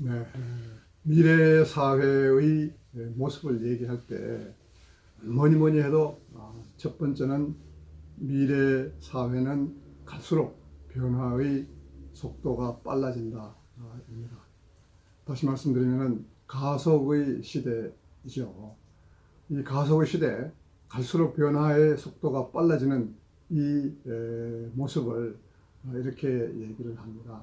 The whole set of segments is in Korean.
네, 미래 사회의 모습을 얘기할 때 뭐니 뭐니 해도 아, 첫 번째는 미래 사회는 갈수록 변화의 속도가 빨라진다입니다. 다시 말씀드리면 가속의 시대이죠. 이 가속의 시대, 갈수록 변화의 속도가 빨라지는 이 에, 모습을 어, 이렇게 얘기를 합니다.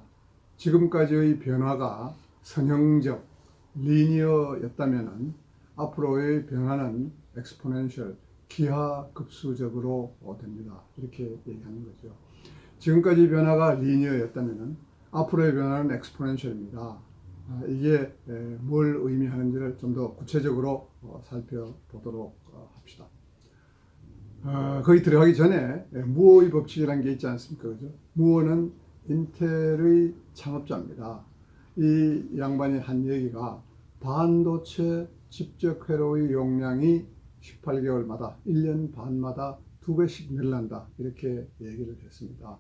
지금까지의 변화가 선형적, 리니어였다면 앞으로의 변화는 엑스포넨셜, 기하급수적으로 어, 됩니다. 이렇게 얘기하는 거죠. 지금까지 변화가 리니어였다면 앞으로의 변화는 엑스포넨셜입니다. 아, 이게 에, 뭘 의미하는지를 좀 더 구체적으로 어, 살펴보도록 어, 합시다. 어, 거기 들어가기 전에 예, 무어의 법칙이라는 게 있지 않습니까? 그죠? 무어는 인텔의 창업자입니다. 이 양반이 한 얘기가 반도체 집적 회로의 용량이 18개월마다 1년 반마다 두 배씩 늘어난다 이렇게 얘기를 했습니다.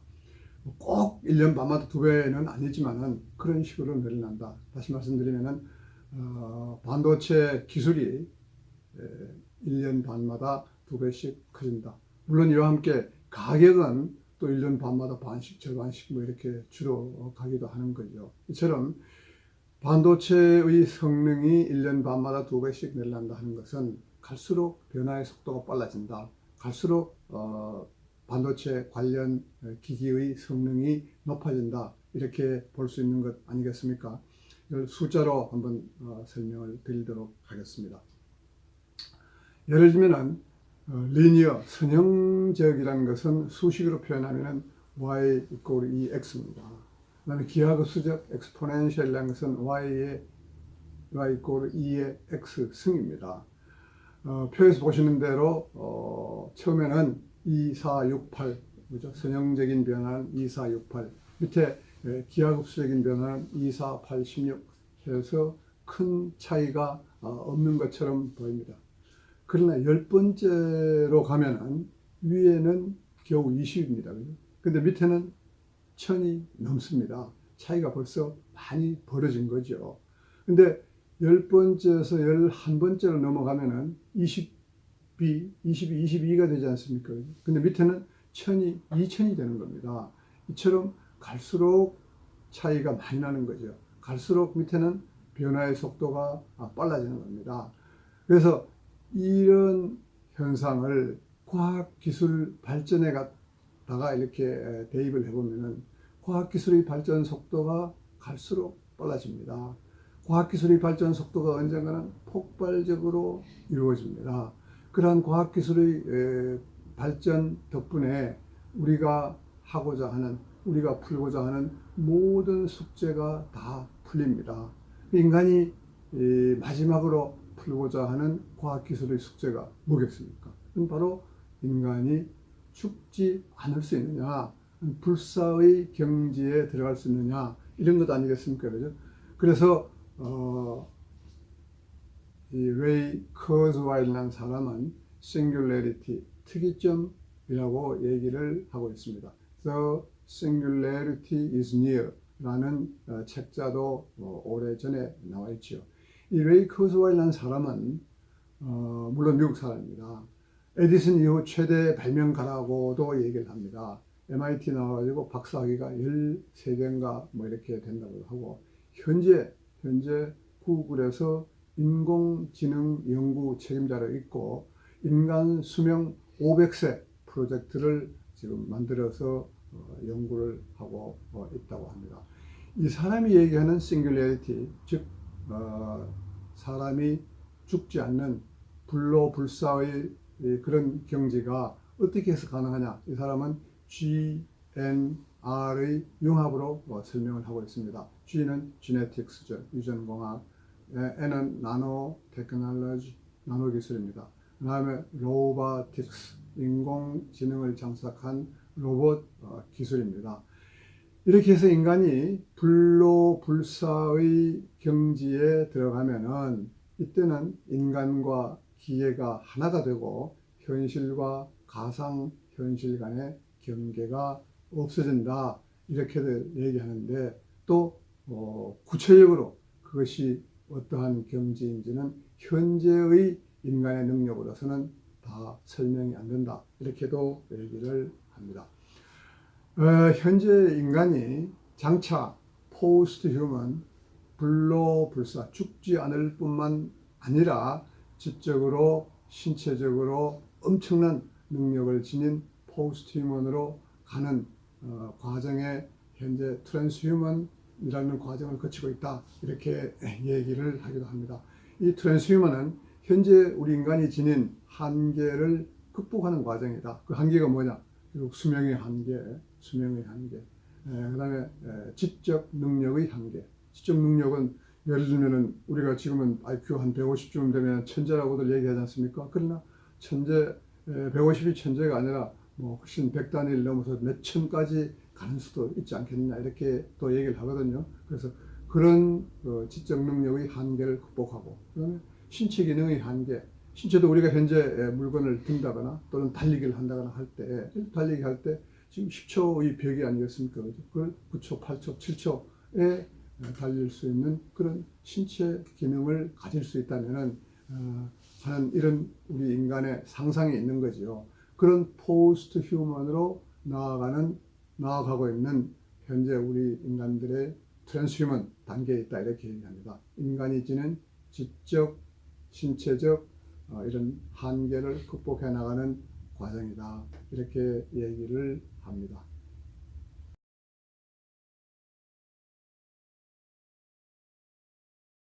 꼭 1년 반마다 두 배는 아니지만은 그런 식으로 늘어난다. 다시 말씀드리면은 어, 반도체 기술이 에, 1년 반마다 두 배씩 커진다. 물론 이와 함께 가격은 또 1년 반마다 반씩, 절반씩 뭐 이렇게 줄어 가기도 하는 거죠. 이처럼 반도체의 성능이 1년 반마다 두 배씩 늘어난다 하는 것은 갈수록 변화의 속도가 빨라진다. 갈수록 어, 반도체 관련 기기의 성능이 높아진다. 이렇게 볼 수 있는 것 아니겠습니까? 이걸 숫자로 한번 어, 설명을 드리도록 하겠습니다. 예를 들면은 어, 리니어 선형적이라는 것은 수식으로 표현하면 y 이꼴 e x입니다. 그다음에 기하급 수적 엑스포넨셜이라는 것은 y의 y 이꼴 e의 x 승입니다. 어, 표에서 보시는 대로 어, 처음에는 2, 4, 6, 8 그죠? 선형적인 변화는 2, 4, 6, 8 밑에 예, 기하급 수적인 변화는 2, 4, 8, 16 해서 큰 차이가 어, 없는 것처럼 보입니다. 그러나 열 번째로 가면은 위에는 겨우 20입니다. 근데 밑에는 천이 넘습니다. 차이가 벌써 많이 벌어진 거죠. 근데 열 번째에서 열한 번째로 넘어가면은 20이, 22, 22가 되지 않습니까? 근데 밑에는 천이 2천이 되는 겁니다. 이처럼 갈수록 차이가 많이 나는 거죠. 갈수록 밑에는 변화의 속도가 빨라지는 겁니다. 그래서 이런 현상을 과학기술 발전에 갖다가 이렇게 대입을 해보면은 과학기술의 발전 속도가 갈수록 빨라집니다. 과학기술의 발전 속도가 언젠가는 폭발적으로 이루어집니다. 그러한 과학기술의 발전 덕분에 우리가 하고자 하는, 우리가 풀고자 하는 모든 숙제가 다 풀립니다. 인간이 마지막으로 풀고자 하는 과학기술의 숙제가 뭐겠습니까? 바로 인간이 죽지 않을 수 있느냐, 불사의 경지에 들어갈 수 있느냐, 이런 것 아니겠습니까? 그죠? 그래서, 어, 이 레이 커즈와일이라는 사람은 singularity, 특이점이라고 얘기를 하고 있습니다. The singularity is near 라는 어, 책자도 어, 오래전에 나와 있죠. 이 레이 커즈와일이라는 사람은 어, 물론 미국 사람입니다. 에디슨 이후 최대 발명가라고도 얘기를 합니다. MIT 나와가지고 박사학위가 13개인가 뭐 이렇게 된다고 하고 현재 현재 구글에서 인공지능 연구 책임자로 있고 인간 수명 500세 프로젝트를 지금 만들어서 어, 연구를 하고 어, 있다고 합니다. 이 사람이 얘기하는 싱귤레리티, 즉 어, 사람이 죽지 않는 불로불사의 그런 경지가 어떻게 해서 가능하냐? 이 사람은 GNR의 융합으로 뭐 설명을 하고 있습니다. G는 지네틱스죠, 유전공학. N은 나노 테크놀로지, 나노 기술입니다. 그 다음에 로보틱스, 인공지능을 장착한 로봇 어, 기술입니다. 이렇게 해서 인간이 불로불사의 경지에 들어가면은 이때는 인간과 기계가 하나가 되고 현실과 가상 현실 간의 경계가 없어진다 이렇게들 얘기하는데 또 어, 구체적으로 그 그것이 어떠한 경지인지는 현재의 인간의 능력으로서는 다 설명이 안 된다. 이렇게도 얘기를 합니다. 어, 현재 인간이 장차 포스트 휴먼 불로불사 죽지 않을 뿐만 아니라 지적으로 신체적으로 엄청난 능력을 지닌 포스트 휴먼으로 가는 어, 과정에 현재 트랜스 휴먼이라는 과정을 거치고 있다 이렇게 얘기를 하기도 합니다. 이 트랜스 휴먼은 현재 우리 인간이 지닌 한계를 극복하는 과정이다. 그 한계가 뭐냐? 결국 수명의 한계, 수명의 한계. 그 다음에 지적 능력의 한계. 지적 능력은 예를 들면은 우리가 지금은 IQ 한 150쯤 되면 천재라고들 얘기하지 않습니까? 그러나 천재, 150이 천재가 아니라 뭐 훨씬 100단위를 넘어서 몇 천까지 가는 수도 있지 않겠느냐 이렇게 또 얘기를 하거든요. 그래서 그런 어, 지적 능력의 한계를 극복하고 그다음에 신체 기능의 한계. 신체도 우리가 현재 에, 물건을 든다거나 또는 달리기를 한다거나 할 때 달리기 할때 지금 10초의 벽이 아니겠습니까? 그걸 9초, 8초, 7초에 달릴 수 있는 그런 신체 기능을 가질 수 있다면은 어, 하는 이런 우리 인간의 상상이 있는 거지요. 그런 포스트 휴먼으로 나아가는 나아가고 있는 현재 우리 인간들의 트랜스휴먼 단계에 있다 이렇게 얘기합니다. 인간이 지닌 지적, 신체적 어, 이런 한계를 극복해 나가는 과정이다 이렇게 얘기를 합니다.